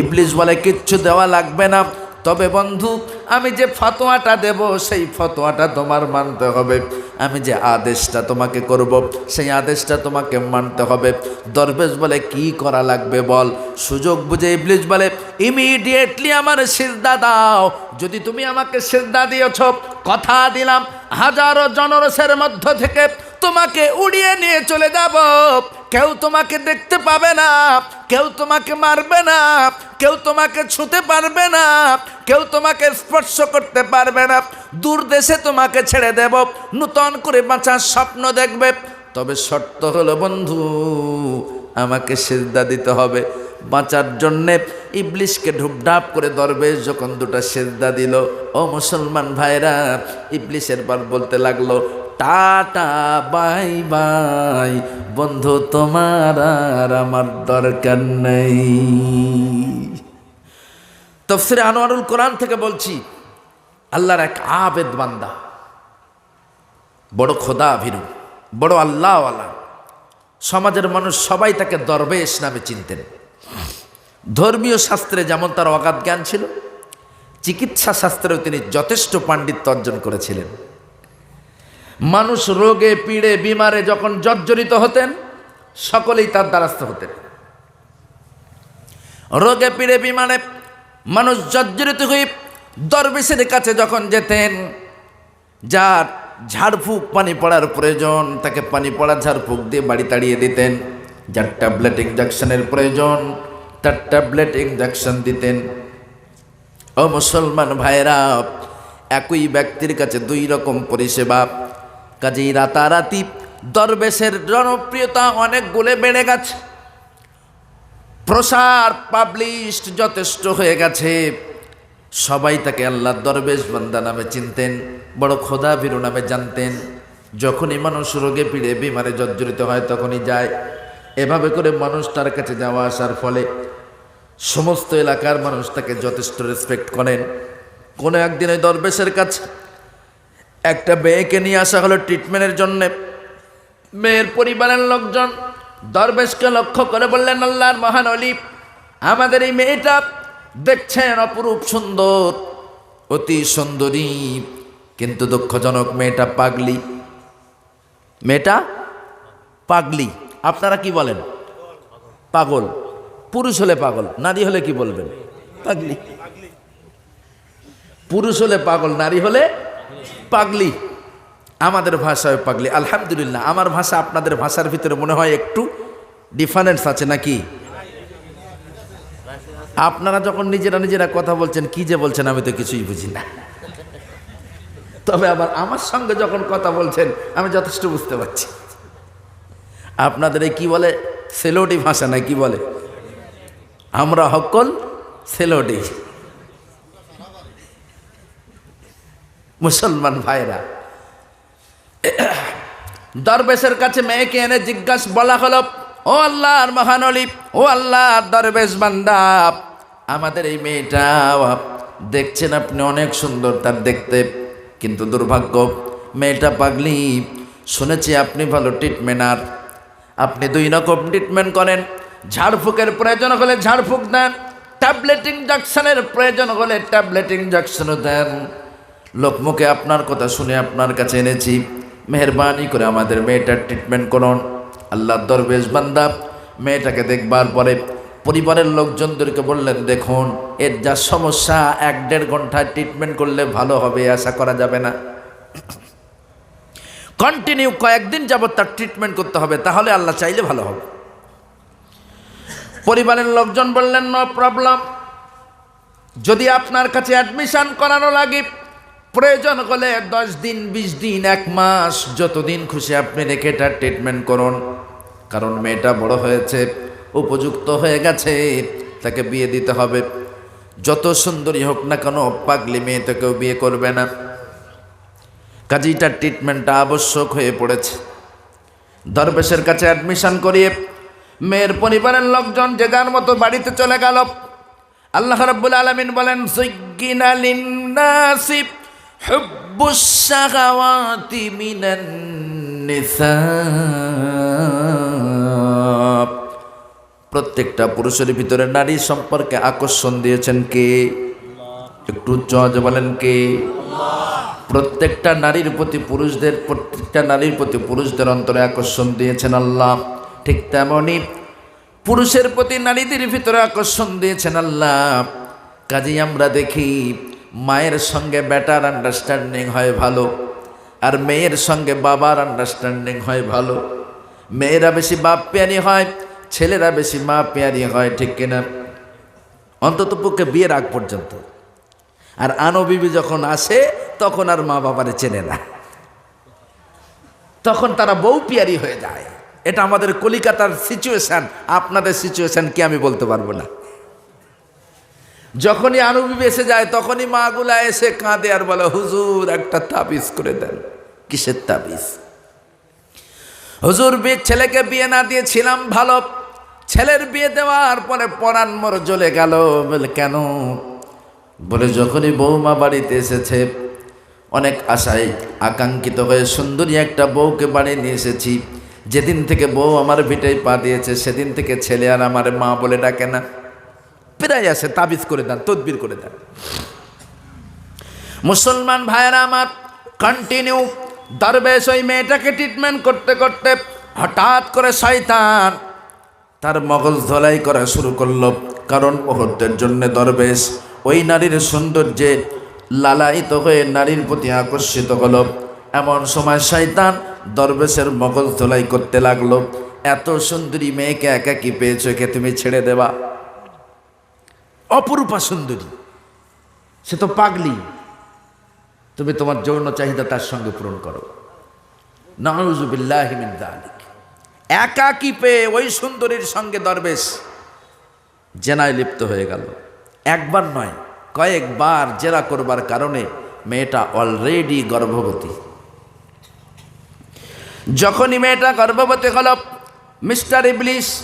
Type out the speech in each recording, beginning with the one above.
ইবলিশ বলে কিচ্ছু দেওয়া লাগবে না। তবে বন্ধু, আমি যে ফতোয়াটা দেব, সেই ফতোয়াটা তোমার মানতে হবে। আমি যে আদেশটা তোমাকে করব, সেই আদেশটা তোমাকে মানতে হবে। দরবেশ বলে কি করা লাগবে বল? সুযোগ বুঝে ইবলিশ বলে ইমিডিয়েটলি আমার সিজদা দাও। যদি তুমি আমাকে সিজদা দিয়েছ, কথা দিলাম হাজারো জনরসের মধ্য থেকে তোমাকে উড়িয়ে নিয়ে চলে যাব। কেউ তোমাকে দেখতে পাবে না, কেউ তোমাকে মারবে না, কেউ তোমাকে ছুঁতে পারবে না, কেউ তোমাকে স্পর্শ করতে পারবে না। দূর দেশে তোমাকে ছেড়ে দেব, নূতন করে বাঁচার স্বপ্ন দেখবে। তবে শর্ত হলো, বন্ধু, আমাকে সেজদা দিতে হবে। বাঁচার জন্যে ইবলিশকে ঢুপঢাপ করে দরবেশ যখন দুটা সেজদা দিল। ও মুসলমান ভাইরা, ইবলিশের বার বলতে লাগল টাটা, বাই বাই। বন্ধু, তোমার আর আমার দরকার নেই। তফসিরে আনোয়ারুল কোরআন থেকে বলছি, আল্লাহর এক আবেদ বান্দা। বড় খোদা ভীরু, বড় আল্লাহওয়ালা। সমাজের মানুষ সবাই তাকে দরবেশ নামে চিনতেন। ধর্মীয় শাস্ত্রে যেমন তার অগাধ জ্ঞান ছিল, চিকিৎসা শাস্ত্রেও তিনি যথেষ্ট পাণ্ডিত্য অর্জন করেছিলেন। মানুষ রোগে, পীড়ে, বিমারে যখন জর্জরিত হতেন, সকলেই তার দ্বারস্থ হতেন। রোগে, পীড়ে বিমানে মানুষ জর্জরিত হয়ে দরবেশের কাছে যখন যেতেন, যার ঝাড়ফুঁক পানি পড়ার প্রয়োজন, তাকে পানি পড়া ঝাড়ফুঁক দিয়ে বাড়ি তাড়িয়ে দিতেন। যার ট্যাবলেট ইঞ্জেকশনের প্রয়োজন, তার ট্যাবলেট ইঞ্জেকশন দিতেন। ও মুসলমান ভাইরা একই ব্যক্তির কাছে দুই রকম পরিষেবা কাজেই রাতারাতি দরবেশের জনপ্রিয়তা অনেক গুলে বেড়ে গেছে। প্রসার পাবলিশড যথেষ্ট হয়ে গেছে। সবাই তাকে আল্লাহ দরবেশ বান্দা নামে চিনতেন, বড় খোদা ভীরু নামে জানতেন। যখনই মানুষ রোগে পিড়ে, বিমারে জর্জরিত হয়, তখনই যায়। এভাবে করে মানুষ তার কাছে যাওয়া আসার ফলে সমস্ত এলাকার মানুষ তাকে যথেষ্ট রেসপেক্ট করেন। কোনো একদিন ওই দরবেশের কাছে একটা মেয়েকে নিয়ে আসা হলো ট্রিটমেন্টের জন্যে। মেয়ের পরিবারের লোকজন দরবেশকে লক্ষ্য করে বললেন, আল্লাহর মহান অলি, আমাদের এই মেয়েটা দেখছেন অপরূপ সুন্দর, অতি সুন্দরী, কিন্তু দুঃখজনক মেয়েটা পাগলি। মেয়েটা পাগলি। আপনারা কি বলেন? পাগল। পুরুষ হলে পাগল, নারী হলে কি বলবেন? পাগলি। পুরুষ হলে পাগল, নারী হলে পাগলি। আমাদের ভাষায় পাগলি। আলহামদুলিল্লাহ, আমার ভাষা আপনাদের ভাষার ভিতরে মনে হয় একটু ডিফারেন্স আছে নাকি? আপনারা যখন নিজেরা নিজেরা কথা বলছেন, কি যে বলছেন আমি তো কিছুই বুঝি না। তবে আবার আমার সঙ্গে যখন কথা বলছেন, আমি যথেষ্ট বুঝতে পারছি। আপনাদের এই কি বলে? সেলোটি ভাষা না কি বলে? আমরা হকল সেলোটি মুসলমান ভাইরা। দরবেশের কাছে মেয়েকে এনে জিজ্ঞাস বলা হলো, ও আল্লাহর মহানলি ও আল্লাহর দরবেশ বান্দা, আমাদের এই মেয়েটা, দেখছেন আপনি অনেক সুন্দর তার দেখতে, কিন্তু দুর্ভাগ্য, মেয়েটা পাগলি। শুনেছি আপনি ভালো ট্রিটমেন্টার আপনি দুই রকম ট্রিটমেন্ট করেন। ঝাড়ফুঁকের প্রয়োজন হলে ঝাড়ফুঁক দেন ট্যাবলেট ইঞ্জেকশনের প্রয়োজন হলে ট্যাবলেট ইঞ্জেকশনও দেন। লোকমুখে আপনার কথা শুনে আপনার কাছে এনেছি। মেহরবানি করে আমাদের মেয়েটার ট্রিটমেন্ট করুন। আল্লাহ দরবেশ বান্দা, মেয়েটাকে দেখবার পরে পরিবারের লোকজনদেরকে বললেন, দেখুন, এর যা সমস্যা, এক দেড় ঘন্টায় ট্রিটমেন্ট করলে ভালো হবে, আশা করা যাবে না। কন্টিনিউ কয়েকদিন যাবৎ তার ট্রিটমেন্ট করতে হবে, তাহলে আল্লাহ চাইলে ভালো হবে। পরিবারের লোকজন বললেন নো প্রবলেম যদি আপনার কাছে অ্যাডমিশান করানো লাগে প্রয়োজন হলে দশ দিন, বিশ দিন, এক মাস, যতদিন খুশি আপনি রেখে তার ট্রিটমেন্ট করুন। কারণ মেয়েটা বড় হয়েছে, উপযুক্ত হয়ে গেছে, তাকে বিয়ে দিতে হবে। যত সুন্দরী হোক না কেন, পাগলি মেয়ে তো কেউ বিয়ে করবে না। কাজেই তার ট্রিটমেন্টটা আবশ্যক হয়ে পড়েছে। দরবেশের কাছে অ্যাডমিশন করিয়ে মেয়ের পরিবারের লোকজন যে যার মতো বাড়িতে চলে গেল। আল্লাহ রাব্বুল আলামিন বলেন সুজ্জিনা লিন্নাসি হুব্বুস শাহাওয়াতি মিনান নিসা প্রত্যেকটা পুরুষের ভিতরে নারী সম্পর্কে আকর্ষণ দিয়েছেন কে? একটু আওয়াজে বলেন কে? প্রত্যেকটা নারীর প্রতি পুরুষদের, প্রত্যেকটা নারীর প্রতি পুরুষদের অন্তরে আকর্ষণ দিয়েছেন আল্লাহ। ঠিক তেমনই পুরুষের প্রতি নারীদের ভিতরে আকর্ষণ দিয়েছেন আল্লাহ। কাজেই আমরা দেখি মায়ের সঙ্গে বেটার আন্ডারস্ট্যান্ডিং হয় ভালো, আর মেয়ের সঙ্গে বাবার আন্ডারস্ট্যান্ডিং হয় ভালো। মেয়েরা বেশি বাপ পেয়ারি হয়, ছেলেরা বেশি মা পেয়ারি হয়, ঠিক কিনা? অন্তত পক্ষে বিয়ের আগ পর্যন্ত। আর আনবিবি যখন আসে, তখন আর মা বাবারে চেনে না। তখন তারা বউ পিয়ারি হয়ে যায়। এটা আমাদের কলিকাতার সিচুয়েশান আপনাদের সিচুয়েশান কি আমি বলতে পারব না। যখনই আনুবিবি এসে যায়, তখনই মাগুলা এসে কাঁদে আর বলে, হুজুর, একটা তাবিজ করে দেন। কিসের তাবিজ? হুজুর, বিয়ে, ছেলেকে বিয়ে না দিয়েছিলাম, ভালো। ছেলের বিয়ে দেওয়ার পরে পরাণ মর জ্বলে গেল। বলে, কেন? বলে, যখনই বৌমা বাড়িতে এসেছে, অনেক আশায় আকাঙ্ক্ষিত হয়ে সুন্দরী একটা বউকে বাড়ি নিয়ে এসেছি। যেদিন থেকে বউ আমার ভিটায় পা দিয়েছে, সেদিন থেকে ছেলে আর আমার মা বলে ডাকে না। প্রায় আসে তাবিজ করে দেন, তদবির করে দেন। মুসলমান ভাইয়েরা আমার কন্টিনিউ দরবেশ ওই মেয়েটাকে ট্রিটমেন্ট করতে করতে হঠাৎ করে শয়তান তার মগজ ধলাই করা শুরু করল। কারণ মুহূর্তের জন্য দরবেশ, ওই নারীর সৌন্দর্যে লালায়িত হয়ে নারীর প্রতি আকর্ষিত হলো। এমন সময় শয়তান দরবেশের মগজ ধলাই করতে লাগল। এত সুন্দরী মেয়েকে একা কি পেয়েছ একে তুমি ছেড়ে দেবা। অপরূপা সুন্দরী। সে তো পাগলি। তুমি তোমার যৌন চাহিদা তার সঙ্গে পূরণ করো। নাউজুবিল্লাহিমিন দালিক একাকি পেয়ে ওই সুন্দরীর সঙ্গে দরবেশ জেনায় লিপ্ত হয়ে গেল। একবার নয়, কয়েকবার জেরা করবার কারণে মেয়েটা অলরেডি গর্ভবতী। যখনই মেয়েটা গর্ভবতী হল, মিস্টার ইবলিশ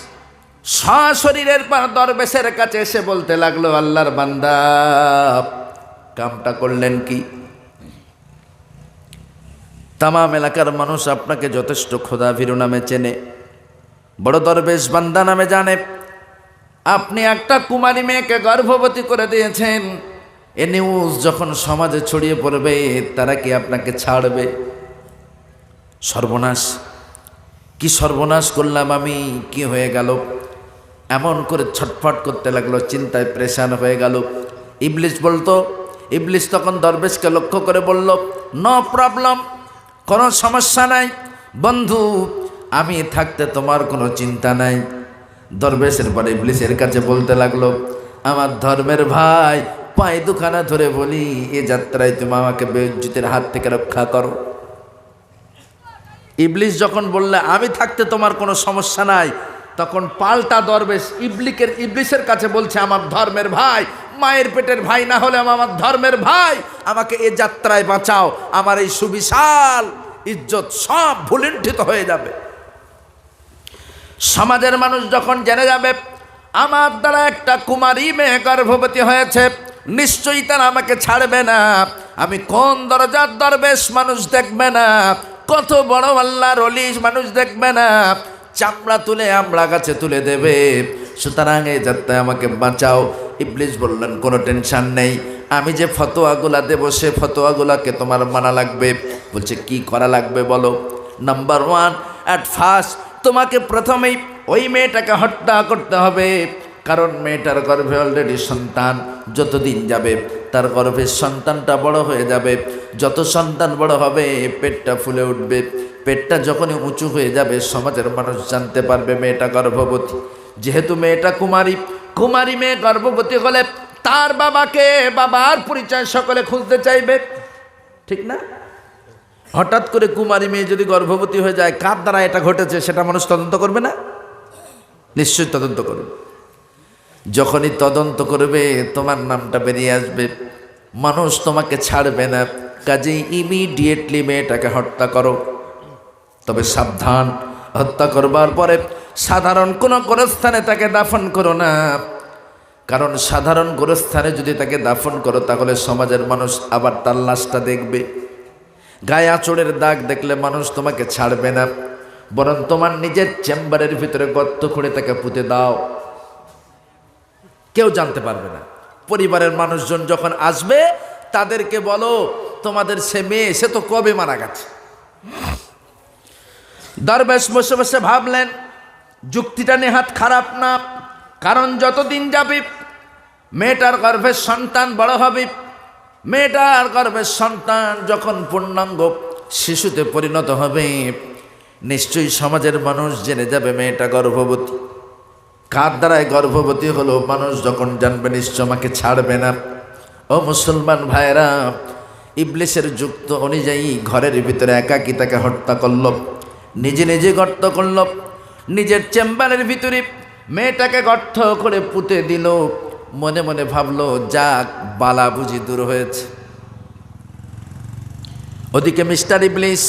সশরীরের পর দরবেশের কাছে এসে বলতে লাগল, আল্লাহর বান্দা, কামটা করলেন কি? তামাম এলাকার মানুষ আপনাকে যথেষ্ট খোদা ভীরু নামে চেনে। বড় দরবেশ বান্দা নামে জানে। আপনি একটা কুমারী মেয়েকে গর্ভবতী করে দিয়েছেন। এ নিউজ যখন সমাজে ছড়িয়ে পড়বে, তারা কি আপনাকে ছাড়বে? সর্বনাশ। কি সর্বনাশ করলাম আমি? কি হয়ে গেল? এমন করে ছটফট করতে লাগল, চিন্তায় প্রেশান হয়ে গেল। ইবলিশ বলতো ইবলিশ তখন দরবেশকে লক্ষ্য করে বলল, নো প্রবলেম, কোনো সমস্যা নাই। বন্ধু, আমি থাকতে তোমার কোনো চিন্তা নাই। দরবেশের পরে ইবলিশের কাছে বলতে লাগল, আমার ধর্মের ভাই পায়ে দুখানা ধরে বলি, এ যাত্রায় তুমি আমাকে বেজ্জুতের হাত থেকে রক্ষা করো। ইবলিশ যখন বললে, আমি থাকতে তোমার কোনো সমস্যা নাই তখন পাল্টা দরবেশ ইবলিকের ইবলিশের কাছে বলছে, আমার ধর্মের ভাই, মায়ের পেটের ভাই না হলে আমার ধর্মের ভাই। আমাকে এ যাত্রায় বাঁচাও, আমার এই সুবিশাল ইজ্জত সব ভুলুণ্ঠিত হয়ে যাবে। সমাজের মানুষ যখন জেনে যাবে, আমার দ্বারা একটা কুমারী মেয়ে গর্ভবতী হয়েছে, নিশ্চয়ই তারা আমাকে ছাড়বে না। আমি কোন দরজার দরবেশ মানুষ দেখবে না, কত বড় আল্লাহর অলি মানুষ দেখবে না। চামড়া তুলে আমড়া গাছে তুলে দেবে। সুতরাং এই যাত্রায় আমাকে বাঁচাও। ইবলিশ বললেন, কোনো টেনশান নেই। আমি যে ফতোয়াগুলা দেবো, সে ফতোয়াগুলাকে তোমার মানা লাগবে। বলছে, কি করা লাগবে বলো? নাম্বার ওয়ান অ্যাট ফার্স্ট তোমাকে প্রথমেই ওই মেয়েটাকে হত্যা করতে হবে। কারণ মেয়েটার গর্ভে অলরেডি সন্তান, যতদিন যাবে তার গর্ভের সন্তানটা বড় হয়ে যাবে। যত সন্তান বড় হবে, পেটটা ফুলে উঠবে। পেটটা যখনই উঁচু হয়ে যাবে, সমাজের মানুষ জানতে পারবে মেয়েটা গর্ভবতী। যেহেতু মেয়েটা কুমারী কুমারী মেয়ে গর্ভবতী হলে তার বাবাকে বাবার পরিচয় সকলে খুঁজতে চাইবে। ঠিক না? হঠাৎ করে কুমারী মেয়ে যদি গর্ভবতী হয়ে যায়, কার দ্বারা এটা ঘটেছে সেটা মানুষ তদন্ত করবে না? নিশ্চয়ই তদন্ত করবে। যখনই তদন্ত করবে, তোমার নামটা বেরিয়ে আসবে। মানুষ তোমাকে ছাড়বে না। কাজেই ইমিডিয়েটলি মেয়েটাকে হত্যা করো। তবে সাবধান। হত্যা করবার পরে সাধারণ কোনো গোরস্থানে তাকে দাফন করো না। কারণ সাধারণ গোরস্থানে যদি তাকে দাফন করো, তাহলে সমাজের মানুষ আবার তার লাশটা দেখবে। গায়ে আঁচড়ের দাগ দেখলে মানুষ তোমাকে ছাড়বে না। বরং তোমার নিজের চেম্বারের ভিতরে গর্ত করে তাকে পুঁতে দাও। কেউ জানতে পারবে না। পরিবারের মানুষজন যখন আসবে, তাদেরকে বলো, তোমাদের সে মেয়ে, সে তো কবে মারা গেছে? দরবেশ বসে বসে ভাবলেন, যুক্তিটা নেহাত খারাপ না। কারণ যতদিন যাবে, মেয়েটার গর্ভের সন্তান বড় হবে। মেয়েটার গর্ভের সন্তান যখন পূর্ণাঙ্গ শিশুতে পরিণত হবে, নিশ্চয়ই সমাজের মানুষ জেনে যাবে মেয়েটা গর্ভবতী। কার দ্বারায় গর্ভবতী হলো? মানুষ যখন জানবে নিশ্চয় আমাকে ছাড়বে না। ও মুসলমান ভাইরা ইবলিশের যুক্ত অনুযায়ী ঘরের ভিতরে একাকি তাকে হত্যা করল। নিজে নিজে গর্ত করল। নিজের চেম্বারের ভিতরে মেয়েটাকে গর্ত করে পুঁতে দিল। মনে মনে ভাবলো, যাক, বালা বুঝি দূর হয়েছে। ওদিকে মিস্টার ইবলিশ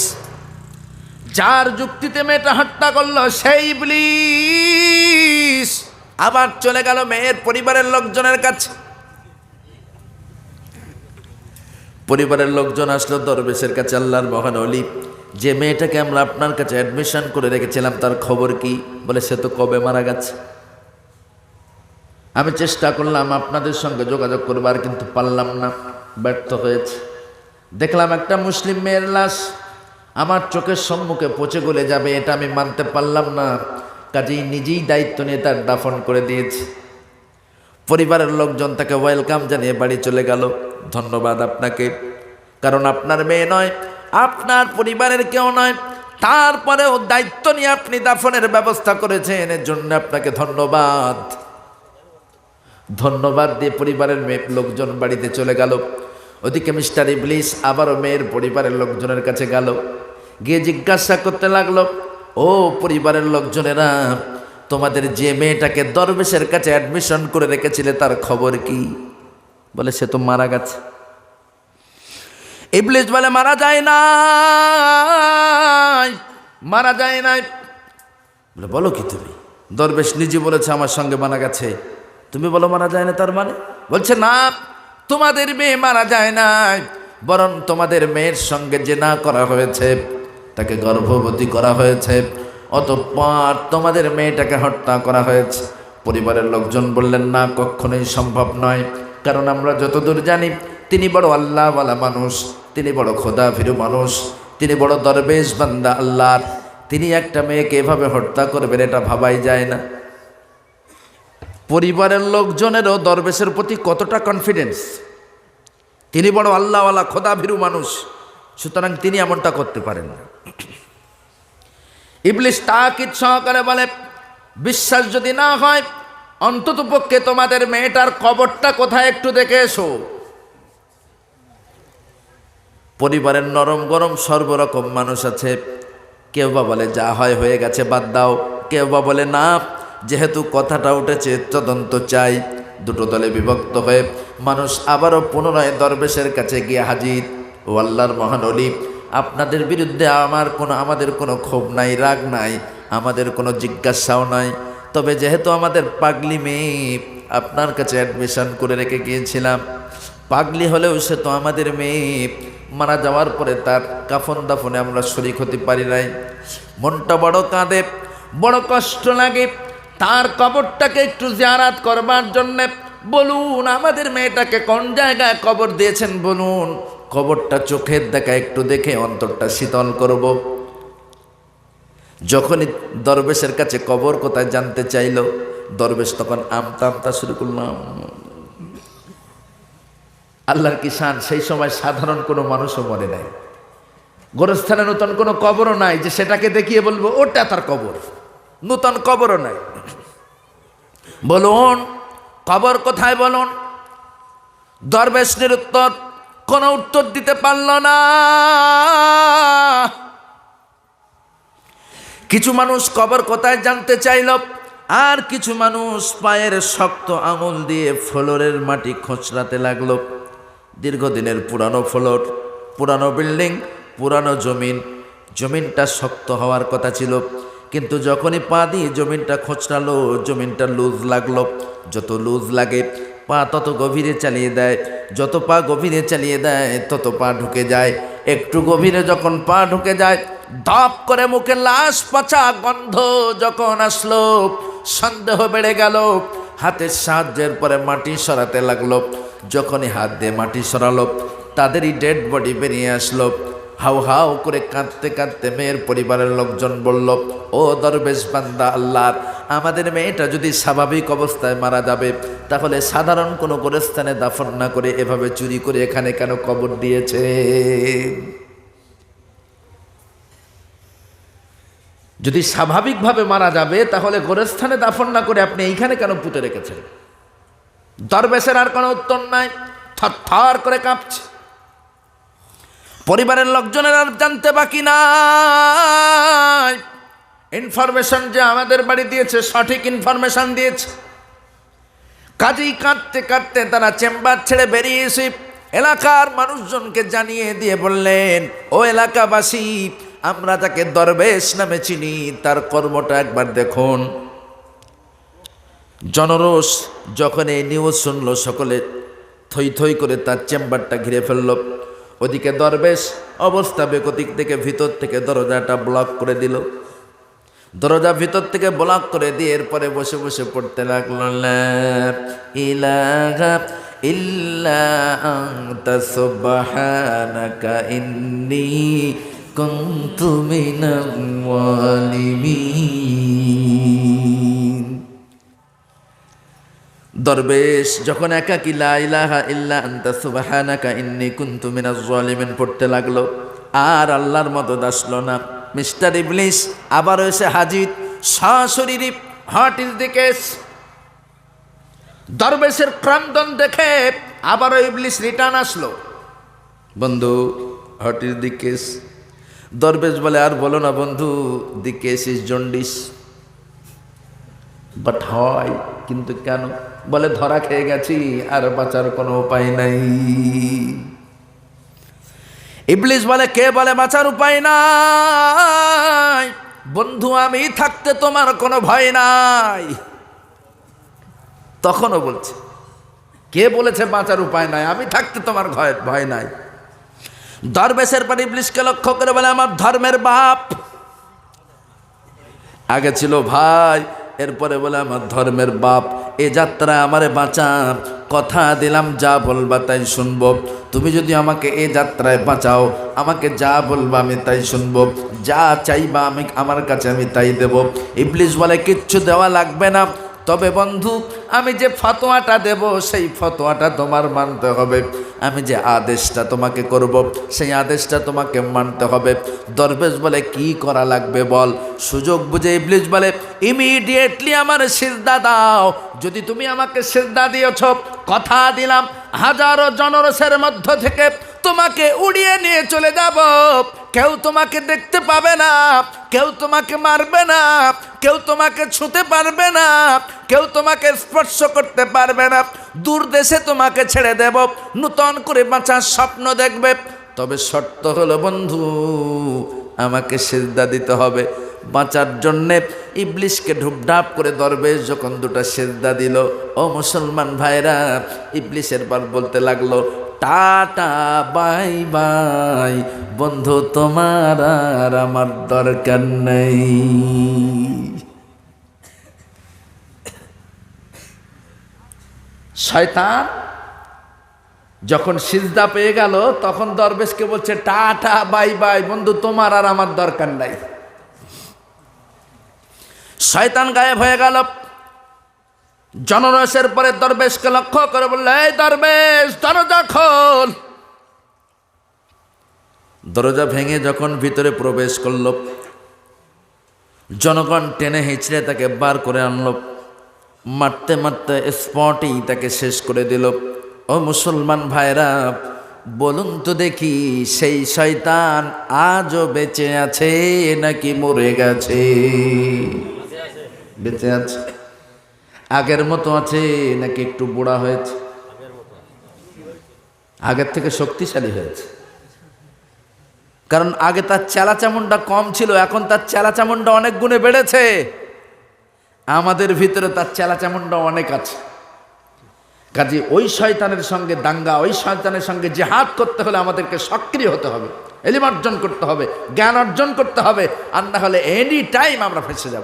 যার যুক্তিতে মেয়েটা হত্যা করল, সেই ইবলিশ আবার চলে গেল মেয়ের পরিবারের লোকজনের কাছে। পরিবারের লোকজন আসলো দরবেশের কাছে, আল্লাহর মহান অলি যে মেয়েটাকে আমরা আপনার কাছে অ্যাডমিশন করে রেখেছিলাম, তার খবর কি? বলে, সে তো কবে মারা গেছে? আমি চেষ্টা করলাম আপনাদের সঙ্গে যোগাযোগ করবার, কিন্তু পারলাম না। ব্যর্থ হয়েছে। দেখলাম একটা মুসলিম মেয়ের লাশ। আমার চোখের সম্মুখে পচে গলে যাবে, এটা আমি মানতে পারলাম না। কাজেই নিজেই দায়িত্ব নিয়ে তার দাফন করে দিয়েছি। পরিবারের লোকজন তাকে ওয়েলকাম জানিয়ে বাড়ি চলে গেল। ধন্যবাদ আপনাকে। কারণ আপনার মেয়ে নয়, আপনার পরিবারের কেউ নয়। তারপরেও দায়িত্ব নিয়ে আপনি দাফনের ব্যবস্থা করেছেন এর জন্য আপনাকে ধন্যবাদ। ধন্যবাদ দিয়ে পরিবারের মেয়ে লোকজন বাড়িতে চলে গেল। ওদিকে মিস্টার ইবলিস আবারও মেয়ের পরিবারের লোকজনের কাছে গেল। গিয়ে জিজ্ঞাসা করতে লাগল, ও পরিবারের লোকজনেরা, তোমাদের যে মেয়েটাকে দরবেশের কাছে অ্যাডমিশন করে রেখেছিলে তার খবর কি? বলে, সে তো মারা গেছে। ইবলিস বলে, মারা যায় না মারা যায় নাই। বলে, বলো কি তুমি? দরবেশ নিজে বলেছে আমার সঙ্গে মারা গেছে। তুমি বলো মারা যায় না তার মানে? বলছে, না, তোমাদের মেয়ে মারা যায় না বরং তোমাদের মেয়ের সঙ্গে যে না করা হয়েছে তাকে গর্ভবতী করা হয়েছে, অতঃপর তোমাদের মেয়েটাকে হত্যা করা হয়েছে। পরিবারের লোকজন বললেন, না, কখনোই সম্ভব নয়। কারণ আমরা যতদূর জানি, তিনি বড় আল্লাহওয়ালা মানুষ, তিনি বড় খোদা ফিরু মানুষ, তিনি বড় দরবেশ বান্দা আল্লাহর। তিনি একটা মেয়েকে এভাবে হত্যা করবেন, এটা ভাবাই যায় না। পরিবারের লোকজনেরও দরবেশের প্রতি কতটা কনফিডেন্স তিনি বড় আল্লাহওয়ালা খোদা ভীরু মানুষ, সুতরাং তিনি এমনটা করতে পারেন না। ইবলিশ তাকিদ সহকারে বলে, বিশ্বাস যদি না হয়, অন্তত পক্ষে তোমাদের মেয়েটার কবরটা কোথায় একটু দেখে এসো। পরিবারের নরম গরম সর্বরকম মানুষ আছে। কেউ বা বলে, যা হয় হয়ে গেছে, বাদ দাও। কেউ বা বলে, না, যেহেতু কথাটা উঠেছে, তদন্ত চাই। দুটো দলে বিভক্ত হয়ে মানুষ আবারও পুনরায় দরবেশের কাছে গিয়ে হাজির। ও আল্লাহর মহান অলি আপনাদের বিরুদ্ধে আমার কোনো, আমাদের কোনো ক্ষোভ নাই, রাগ নাই, আমাদের কোনো জিজ্ঞাসাও নাই। তবে যেহেতু আমাদের পাগলি মেয়ে, আপনার কাছে অ্যাডমিশন করে রেখে গিয়েছিলাম। পাগলি হলেও সে তো আমাদের মেয়ে। মারা যাওয়ার পরে তার কাফন দাফনে আমরা শরিক হতে পারি নাই। মনটা বড় কাঁদে, বড় কষ্ট লাগে। তার কবরটাকে একটু জিয়ারাত করবার জন্যে বলুন, আমাদের মেয়েটাকে কোন জায়গায় কবর দিয়েছেন বলুন? কবরটা চোখের দেখা একটু দেখে অন্তরটা শীতল করব। যখনই দরবেশের কাছে কবর কোথায় জানতে চাইল, দরবেশ তখন আমতা আমতা শুরু করলাম আল্লাহর কিষান সেই সময় সাধারণ কোনো মানুষও মনে নাই। গোরস্থানে নতুন কোনো কবরও নাই যে সেটাকে দেখিয়ে বলব, ওটা তার কবর, নূতন কবরও নাই। বলুন, কবর কোথায় বলুন? দরবেশ নিরুত্তর কোনো উত্তর দিতে পারল না। কিছু মানুষ কবর কোথায় জানতে চাইল, আর কিছু মানুষ পায়ের শক্ত আঙুল দিয়ে ফ্লোরের মাটি খোঁচড়াতে লাগল। দীর্ঘদিনের পুরানো ফ্লোর, পুরানো বিল্ডিং, পুরানো জমিন, জমিনটা শক্ত হওয়ার কথা ছিল। কিন্তু যখনই পা দিয়ে জমিনটা খোঁচড়ালো, জমিনটা লুজ লাগল। যত লুজ লাগে পা তত গভীরে চালিয়ে দেয়। যত পা গভীরে চালিয়ে দেয়, তত পা ঢুকে যায়। একটু গভীরে যখন পা ঢুকে যায়, ধপ করে মুখে লাশ পচা গন্ধ যখন আসলো, সন্দেহ বেড়ে গেল। হাতের সাহায্যের পরে মাটি সরাতে লাগল। যখনই হাত দিয়ে মাটি সরালো, তাদেরই ডেড বডি বেরিয়ে আসলো। হাউ হাউ করে কাঁদতে কাঁদতে মেয়ের পরিবারের লোকজন বলল, ও দরবেশ বান্দা আল্লাহর আমাদের মেয়েটা যদি স্বাভাবিক অবস্থায় মারা যাবে, তাহলে সাধারণ কোনো গোরস্থানে দাফন না করে এভাবে চুরি করে এখানে কেন কবর দিয়েছে? যদি স্বাভাবিকভাবে মারা যাবে, তাহলে গোরস্থানে দাফন না করে আপনি এইখানে কেন পুঁতে রেখেছেন? দরবেশের আর কোনো উত্তর নাই থর করে কাঁপছে। পরিবারের লোকজনের আর জানতে বাকি নাই। ইনফরমেশন যে আমাদের বাড়ি দিয়েছে, সঠিক ইনফরমেশন দিয়েছে। কাজেই কাঁদতে কাঁদতে তারা চেম্বার ছেড়ে বেরিয়ে এসে এলাকার মানুষজনকে জানিয়ে দিয়ে বললেন, ও এলাকাবাসী, আমরা তাকে দরবেশ নামে চিনি, তার কর্মটা একবার দেখুন। জনরোষ যখন এই নিউজ শুনলো, সকলে থই থই করে তার চেম্বারটা ঘিরে ফেলল। ওদিকে দরবেশ অবস্থা বেকতিক থেকে ভিতর থেকে দরজাটা ব্লক করে দিল। দরজা ভিতর থেকে ব্লক করে দিয়ে এরপরে বসে বসে পড়তে লাগল ইলাহা ইল্লা আনতা দরবেশ, যখন একাকি লা ইলাহা ইল্লা আনতা, সুবহানাকা ইন্নী কুনতু মিনাজ জালিমিন পড়তে লাগল। আর আল্লাহর মদত আসলো না। মিস্টার ইবলিস আবার এসে হাজির। সশরীরী হট ইজ দি কেস। দরবেশের ক্রন্দন দেখে আবারও ইবলিস রিটার্ন আসলো। বন্ধু, হট ইজ দি কেস। দরবেশ বলে, আর বলো না বন্ধু, the case is jaundice. But হয় কিন্তু কেন? বলে, ধরা খেয়ে গেছি, আর বাঁচার কোনো উপায় নাই। ইবলিস বলে, কে বলে, বাঁচার উপায় নাই? বন্ধু, আমি থাকতে তোমার কোনো ভয় নাই। তখনও বলছে, কে বলেছে, বাঁচার উপায় নাই? আমি থাকতে তোমার ভয় ভয় নাই। দরবেশের পর ইবলিশকে লক্ষ্য করে বলে, আমার ধর্মের বাপ। আগে ছিল ভাই এরপরে বলে, আমার ধর্মের বাপ, এ যাত্রা আমারে বাঁচা কথা দিলাম, যা বলবা তাই শুনব। তুমি যদি আমাকে এ যাত্রায় বাঁচাও, আমাকে যা বলবা আমি তাই শুনব। যা চাইবা আমি, আমার কাছে আমি তাই দেব। ইবলিশ বলে, কিচ্ছু দেওয়া লাগবে না। তবে বন্ধু, আমি যে ফতোয়াটা দেব, সেই ফতোয়াটা তোমার মানতে হবে। আমি যে আদেশটা তোমাকে করব, সেই আদেশটা তোমাকে মানতে হবে। দরবেশ বলে, কি করা লাগবে বল? সুযোগ বুঝে ইবলিশ বলে ইমিডিয়েটলি আমার সিজদা দাও। যদি তুমি আমাকে সিজদা দিয়েছ, কথা দিলাম, হাজারো জনরসের মধ্য থেকে তোমাকে উড়িয়ে নিয়ে চলে যাব। কেউ তোমাকে দেখতে পাবে না, কেউ তোমাকে মারবে না কেউ তোমাকে ছুঁতে পারবে না, কেউ তোমাকে স্পর্শ করতে পারবে না। দূর দেশে তোমাকে ছেড়ে দেব, নূতন করে বাঁচার স্বপ্ন দেখবে। তবে শর্ত হলো, বন্ধু, আমাকে সেজদা দিতে হবে। বাঁচার জন্যে ইবলিশকে ঢুপঢাপ করে দরবেশ যখন দুটো সেজদা দিল। ও মুসলমান ভাইরা, ইবলিশের বার বলতে লাগল টাটা, বাই বাই। বন্ধু, তোমার আর আমার দরকার নেই। শয়তান যখন সিজদা পেয়ে গেল, তখন দরবেশকে বলছে, টাটা, বাই বাই। বন্ধু, তোমার আর আমার দরকার নাই। শয়তান গায়েব হয়ে গেল। জনরসের পরে দরবেশকে লক্ষ্য করে বলল, এই দরবেশ, দরজা খোল। দরজা ভেঙে যখন ভিতরে প্রবেশ করল, জনগণ টেনে হিঁচড়ে তাকে বার করে আনলো। মারতে মারতে স্পটেই তাকে শেষ করে দিল। ও মুসলমান ভাইরা বলুন তো দেখি, সেই শয়তান আজও বেঁচে আছে নাকি মরে গেছে? বেঁচে আছে। আগের মতো আছে নাকি একটু বুড়া হয়েছে? আগের থেকে শক্তিশালী হয়েছে। কারণ আগে তার চেলা চামুন্ডা কম ছিল, এখন তার চেলা চামুন্ডা অনেক গুণে বেড়েছে। আমাদের ভিতরে তার চেলা চামুন্ডা অনেক আছে। কাজে ওই শয়তানের সঙ্গে দাঙ্গা, ওই শয়তানের সঙ্গে জেহাদ করতে হলে আমাদেরকে সক্রিয় হতে হবে, এলিম অর্জন করতে হবে, জ্ঞান অর্জন করতে হবে, আর না হলে এনি টাইম আমরা ফেসে যাব।